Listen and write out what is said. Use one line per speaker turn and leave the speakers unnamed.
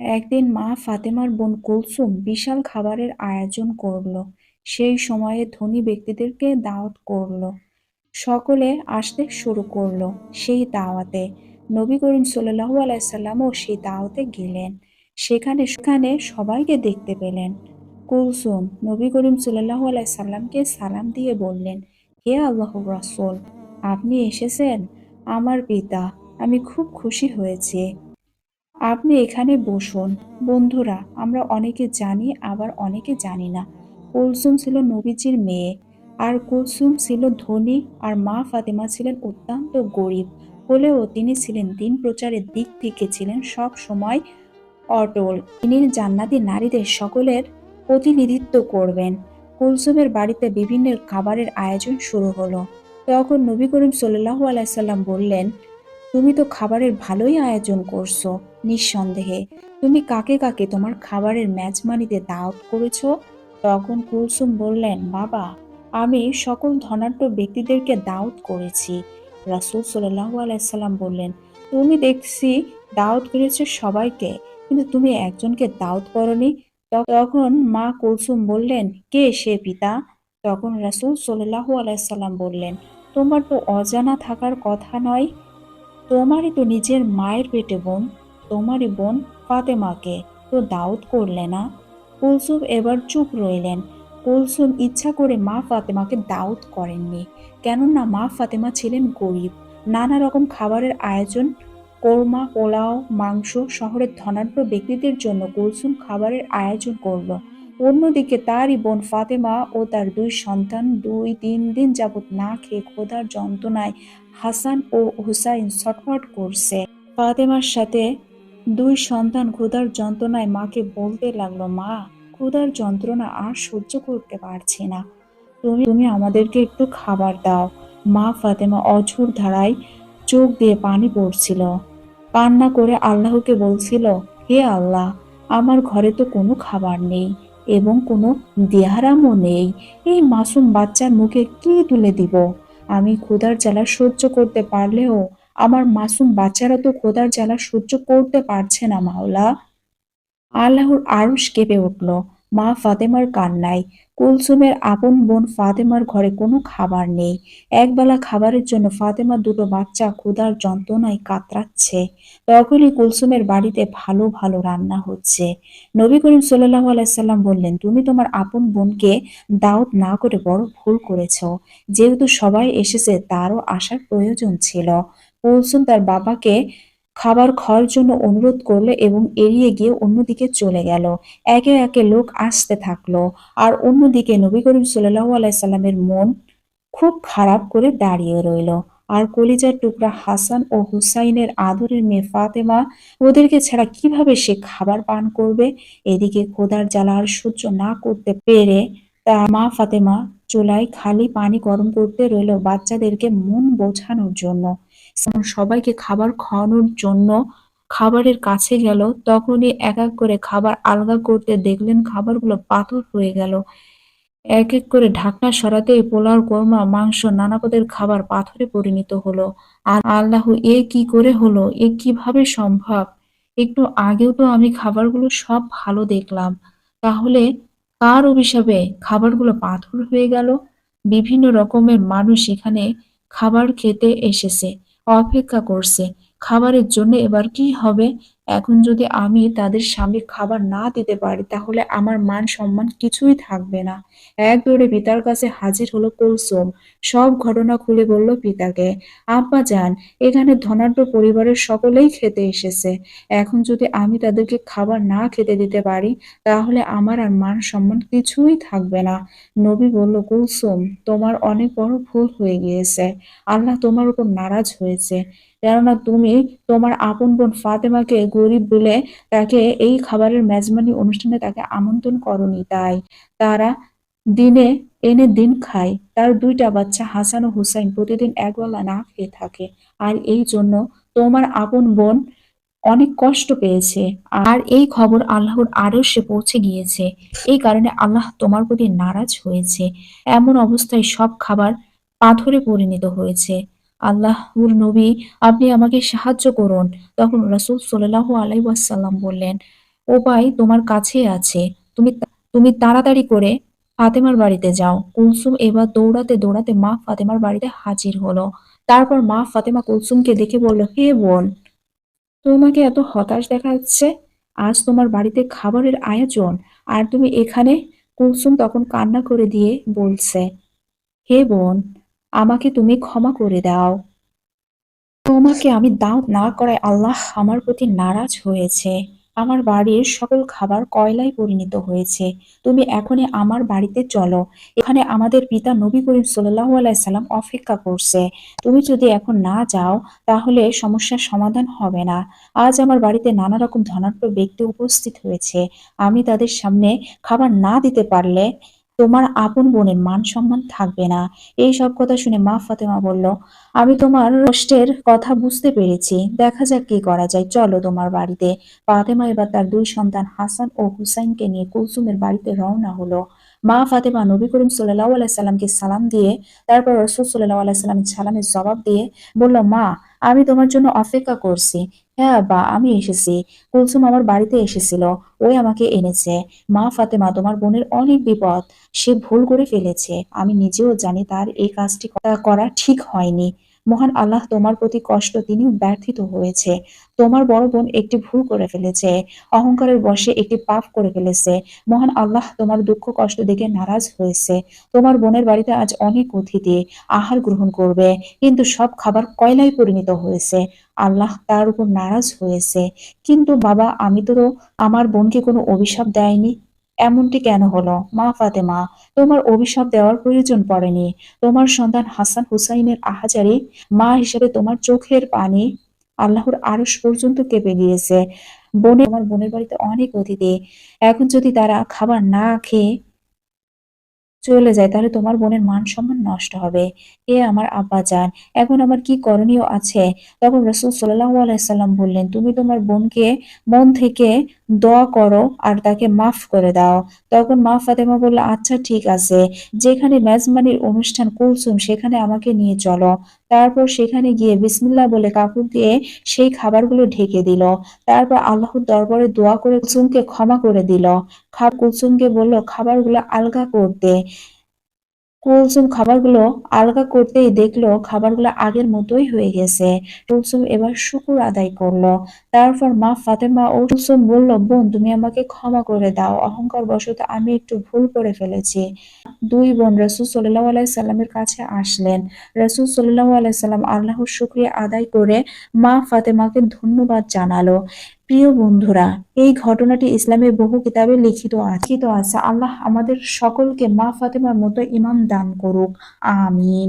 একদিন মা ফাতেমার বোন কুলসুম বিশাল খাবারের আয়োজন করল। সেই সময়ে ধনী ব্যক্তিদেরকে দাওয়াত করল। সকলে আসতে শুরু করল সেই দাওয়াতে। নবী করিম সাল্লাল্লাহু আলাইসাল্লামও সেই দাওয়াতে গেলেন। সেখানে সেখানে সবাইকে দেখতে পেলেন। কুলসুম নবী করিম সাল্লাল্লাহু আলাইসাল্লামকে সালাম দিয়ে বললেন, হে আল্লাহ রাসূল, আপনি এসেছেন? আমার পিতা, আমি খুব খুশি হয়েছি। আপনি এখানে বসুন। বন্ধুরা, আমরা অনেকে জানি, আবার অনেকে জানি না। কুলসুম ছিল নবীজির মেয়ে, আর কুলসুম ছিল ধনী, আর মা ফাতেমা ছিলেন অত্যন্ত গরিব। হলেও তিনি ছিলেন দিন প্রচারের দিক থেকে ছিলেন সব সময় অটল। তিনি জান্নাতি নারীদের সকলের প্রতিনিধিত্ব করবেন। কুলসুমের বাড়িতে বিভিন্ন খাবারের আয়োজন শুরু হলো। তখন নবী করিম সাল্লাল্লাহু আলাইসাল্লাম বললেন তুমি তো খাবারের ভালোই আয়োজন করছ, নিঃসন্দেহে। তুমি কাকে কাকে তোমার খাবারের মেজবানিতে দাওয়াত করেছ? তখন কুলসুম বললেন, বাবা, আমি সকল ধনাঢ্য ব্যক্তিদেরকে দাওয়াত করেছি। রাসূল সাল্লাল্লাহু আলাইসাল্লাম বললেন, তুমি দেখছি দাওয়াত করেছ সবাইকে, কিন্তু তুমি একজনকে দাওয়াত করনি। তখন মা কুলসুম বললেন, কে সে পিতা? তখন রাসূল সাল্লাল্লাহু আলাইসাল্লাম বললেন, তোমার তো অজানা থাকার কথা নয় তোমারই তো নিজের মায়ের পেটে বোন, তোমারই বোন ফাতেমাকে তো দাউদ করলে না? কুলসুম এবার চুপ রইলেন। কুলসুম ইচ্ছা করে মা ফাতেমাকে দাউদ করেননি। কেননা মা ফাতেমা ছিলেন গরিব। নানা রকম খাবারের আয়োজন, কোরমা, পোলাও, মাংস, শহরের ধনাঢ্য ব্যক্তিদের জন্য কুলসুম খাবারের আয়োজন করল। অন্যদিকে তারই বোন ফাতেমা ও তার দুই সন্তান দুই তিন দিন যাবৎ না খেয়ে ক্ষুধার যন্ত্রণায় হাসান ও হুসাইন ছটফট করছে। ফাতেমার সাথে দুই সন্তান ক্ষুধার যন্ত্রণায় মাকে বলতে লাগল, মা ক্ষুধার যন্ত্রণা আর সহ্য করতে পারছি না। তুমি তুমি আমাদেরকে একটু খাবার দাও। মা ফাতেমা অঝোর ধারায় চোখ দিয়ে পানি পড়ছিল। কান্না করে আল্লাহকে বলছিল, হে আল্লাহ, আমার ঘরে তো কোনো খাবার নেই। এবং কোনো দেহারামও নেই। এই মাসুম বাচ্চার মুখে কি তুলে দিব? আমি ক্ষুধার জ্বালা সহ্য করতে পারলেও আমার মাসুম বাচ্চারা তো ক্ষুধার জ্বালা সহ্য করতে পারছে না, মাওলা। আল্লাহর আরশ কেঁপে উঠল। মা ফাতেমার কান্নায়। কুলসুমের আপন বোন ফাতেমার ঘরে কোনো খাবার নেই। একবেলা খাবারের জন্য ফাতেমা দুটো বাচ্চা ক্ষুধার যন্ত্রণায় কাতরাচ্ছে। তখনই কুলসুমের বাড়িতে ভালো ভালো রান্না হচ্ছে। নবী করিম সাল্লাহ আলাইসাল্লাম বললেন, তুমি তোমার আপন বোনকে দাওয়াত না করে বড় ভুল করেছ। যেহেতু সবাই এসেছে, তারও আসার প্রয়োজন ছিল। কুলসুম তার বাবাকে খাবার খাওয়ার জন্য অনুরোধ করল এবং এড়িয়ে গিয়ে অন্যদিকে চলে গেল। একে একে লোক আসতে থাকল। আর অন্যদিকে নবী করিম সাল্লাহ আলাইসাল্লামের মন খুব খারাপ করে দাঁড়িয়ে রইল। আর কলিজার টুকরা হাসান ও হুসাইনের আদরের মেয়ে ফাতেমা ওদেরকে ছাড়া কীভাবে সে খাবার পান করবে? এদিকে খোদার জ্বালা আর সহ্য না করতে পেরে তার মা ফাতেমা চুলায় খালি পানি গরম করতে রইল বাচ্চাদেরকে মন বোঝানোর জন্য। সবাইকে খাবার খাওয়ানোর জন্য খাবারের কাছে গেল তখনই এক এক করে খাবার আলগা করতে দেখলেন খাবারগুলো পাথর হয়ে গেল। এক এক করে ঢাকনা সরাতেই পোলাও কোরমা, মাংস, নানা পদের খাবার পাথরে পরিণত হলো। আর আল্লাহ, এ কি করে হলো? এ কীভাবে সম্ভব? একটু আগেও তো আমি খাবারগুলো সব ভালো দেখলাম। তাহলে কার অভিশাপে খাবারগুলো পাথর হয়ে গেল? বিভিন্ন রকমের মানুষ এখানে খাবার খেতে এসেছে। অপেক্ষা করছে। খাবারের জন্য এবার কি হবে এখন যদি আমি তাদের স্বামী খাবার না দিতে পারি, তাহলে আমার মান সম্মান কিছুই থাকবে না। এক দৌড়ে পিতার কাছে হাজির হলো কুলসুম। সব ঘটনা খুলে বলল পিতাকে আব্বা যান, এখানে ধনাঢ্য পরিবারের সকলেই খেতে এসেছে। এখন যদি আমি তাদেরকে খাবার না খেতে দিতে পারি, তাহলে আমার আর মান সম্মান কিছুই থাকবে না। নবী বলল, কুলসুম, তোমার অনেক বড় ভুল হয়ে গিয়েছে। আল্লাহ তোমার উপর নারাজ হয়েছে। কেননা তুমি তোমার আপন বোন ফাতেমাকে গরিব বলে তাকে এই খাবারের মেজবানি অনুষ্ঠানে তাকে আমন্ত্রণ করনি। তাই তারা দিনে, এনে দিন খায়। তার দুইটা বাচ্চা হাসান ও হুসাইন প্রতিদিন একবেলা না খেয়ে থাকে। আর এই জন্য তোমার আপন বোন অনেক কষ্ট পেয়েছে। আর এই খবর আল্লাহর আরও সে পৌঁছে গিয়েছে। এই কারণে আল্লাহ তোমার প্রতি নারাজ হয়েছে। এমন অবস্থায় সব খাবার পাথরে পরিণত হয়েছে। আল্লাহর নবী, আপনি আমাকে সাহায্য করুন। তখন রাসূল সাল্লাল্লাহু আলাইহি ওয়াসাল্লাম বললেন উপায় তোমার কাছে আছে। তুমি তুমি তাড়াতাড়ি করে ফাতেমার বাড়িতে যাও। কুলসুম এবার দৌড়াতে দৌড়াতে মা ফাতেমার বাড়িতে হাজির হলো। তারপর মা ফাতেমা কুলসুমকে দেখে বলল, হে বোন, তোমাকে এত হতাশ দেখাচ্ছে? আজ তোমার বাড়িতে খাবারের আয়োজন, আর তুমি এখানে? কুলসুম তখন কান্না করে দিয়ে বলছে, হে বোন আমাকে তুমি ক্ষমা করে দাও। তোমাকে আমি দাওয়াত না করায় আল্লাহ আমার প্রতি নারাজ হয়েছে। আমার বাড়ির সকল খাবার কয়লায় পরিণত হয়েছে। তুমি এখনই আমার বাড়িতে চলো। এখানে আমাদের পিতা নবী করিম আলাইহি সাল্লাম অপেক্ষা করছে। তুমি যদি এখন না যাও, তাহলে সমস্যার সমাধান হবে না। আজ আমার বাড়িতে নানা রকম ধনাঢ্য ব্যক্তি উপস্থিত হয়েছে। আমি তাদের সামনে খাবার না দিতে পারলে তোমার আপন বোনের মান সম্মান থাকবে না। এই সব কথা শুনে মা ফাতেমা বলল, আমি তোমার কষ্টের কথা বুঝতে পেরেছি। দেখা যাক কি করা যায়। চলো তোমার বাড়িতে। ফাতেমা এবার তার দুই সন্তান হাসান ও হুসাইনকে নিয়ে কুলসুমের বাড়িতে রওনা হলো। মা ফাতেমা নবী করিম সাল্লাহ আলাইসাল্লামকে সালাম দিয়ে, তারপর রসুল সাল্লাহ আলাইসাল্লামের সালামের জবাব দিয়ে বলল, মা আমি তোমার জন্য অপেক্ষা করছি। হ্যাঁ বা, আমি এসেছি। কুলসুম আমার বাড়িতে এসেছিল। ওই আমাকে এনেছে। মা ফাতেমা, তোমার বোনের অনেক বিপদ। সে ভুল করে ফেলেছে। আমি নিজেও জানি তার এই কাজটি করা- করা ঠিক হয়নি। মহান আল্লাহ তোমার প্রতি কষ্ট তিনি ব্যর্থিত হয়েছে। তোমার বড় বোন একটি ভুল করে ফেলেছে, অহংকারের বশে একটি পাপ করে ফেলেছে। মহান আল্লাহ তোমার দুঃখ, কষ্ট দেখে নারাজ হয়েছে। তোমার বোনের বাড়িতে আজ অনেক অতিথি আহার গ্রহণ করবে, কিন্তু সব খাবার কয়লায় পরিণত হয়েছে। আল্লাহ তার উপর নারাজ হয়েছে। কিন্তু বাবা, আমি তো আমার বোনকে কোনো অভিশাপ দেয়নি। এমনটি কেন হলো? মা ফাতেমা, তোমার অভিশাপ দেওয়ার প্রয়োজন পড়েনি। তোমার সন্তান হাসান হুসাইনের আহাজারি মা হিসেবে তোমার চোখের পানি আল্লাহর আরও পর্যন্ত কেঁপে গিয়েছে। বোনে আমার বোনের বাড়িতে অনেক অতিথি। এখন যদি তারা খাবার না খেয়ে চলে যায়, তাহলে তোমার বোনের মান সম্মান নষ্ট হবে। এ আমার আব্বা যান এখন আমার কি করণীয় আছে? তখন রসুল আলাইসাল্লাম বললেন, তুমি তোমার বোনকে মন থেকে দোয়া করো আর তাকে মাফ করে দাও। তখন মা ফাতেমা বলল আচ্ছা ঠিক আছে। যেখানে মেজমানির অনুষ্ঠান কুলসুম সেখানে আমাকে নিয়ে চলো। তারপর সেখানে গিয়ে বিসমিল্লা বলে কাপড় দিয়ে সেই খাবারগুলো ঢেকে দিল। তারপর আল্লাহর দরবারে দোয়া করে কুলসুমকে ক্ষমা করে দিল। খাব কুলসুমকে বলল, খাবারগুলো আলগা করতে। কুলসুম খাবারগুলো আলগা করতেই দেখল খাবারগুলো আগের মতোই হয়ে গেছে। কুলসুম এবার শুকুর আদায় করল। তারপর মা ফাতেমা ও কুলসুম বলল, বোন, তুমি আমাকে ক্ষমা করে দাও। অহংকার বশত আমি একটু ভুল করে ফেলেছি। দুই বোন রসুল সাল্লাহ আলাই সাল্লামের কাছে আসলেন। রসুল সাল্লাহ আলাই সাল্লাম আল্লাহর শুক্রিয়া আদায় করে মা ফাতেমাকে ধন্যবাদ জানালো। প্রিয় বন্ধুরা, এই ঘটনাটি ইসলামের বহু কিতাবে লিখিত আছে। আল্লাহ আমাদের সকলকে মা ফাতেমার মতো ইমাম দান করুক। আমিন।